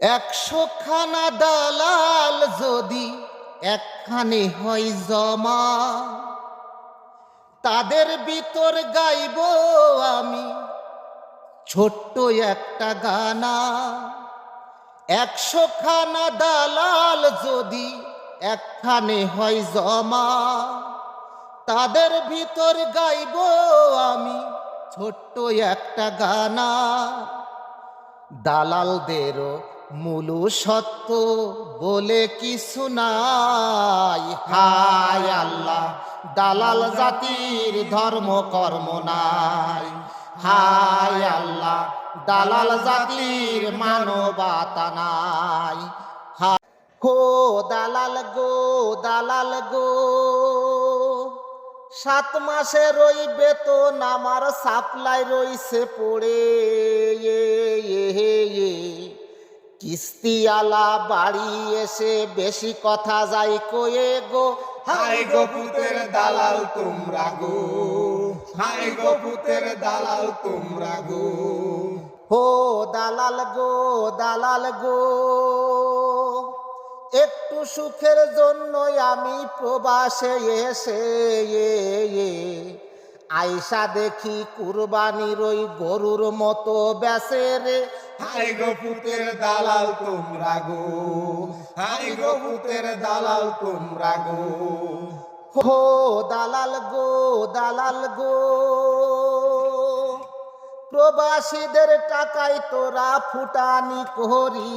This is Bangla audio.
একশো খানা দালাল যদি একখানে হয় জমা, তাদের ভিতর গাইব আমি ছোট্ট একটা গানা। একশো খানা দালাল যদি একখানে হয় জমা, তাদের ভিতর গাইব আমি ছোট্ট একটা গানা। দালালদেরও মূল সত্য বলে কিছু নাই। হায় আল্লাহ, দালাল জাতির ধর্ম কর্ম নাই। হায় আল্লাহ, দালাল জাতির মানবতা নাই। হা- দালাল গো দালাল গো, সাত মাসের ওই বেতন আমার সাপ্লাই রইছে পড়ে। কিস্তিওয়ালা বাড়ি এসে বেশি কথা যাই কয়ে গো? হাই গো পুতের দালাল, তোমরা গো। হাই গো পুতের দালাল, তোমরা গো। হো দালাল গো দালাল গো। একটু সুখের জন্য আমি প্রবাসে এসে আইসা দেখি কুরবানির ওই গরুর মতো বেসে রে হাই গো পুতের দালাল তোমরা গো হাই গো পুতের দালাল তোমরা গো। হো দালাল গো দালাল গো, প্রবাসীদের টাকায় তোরা ফুটানি করি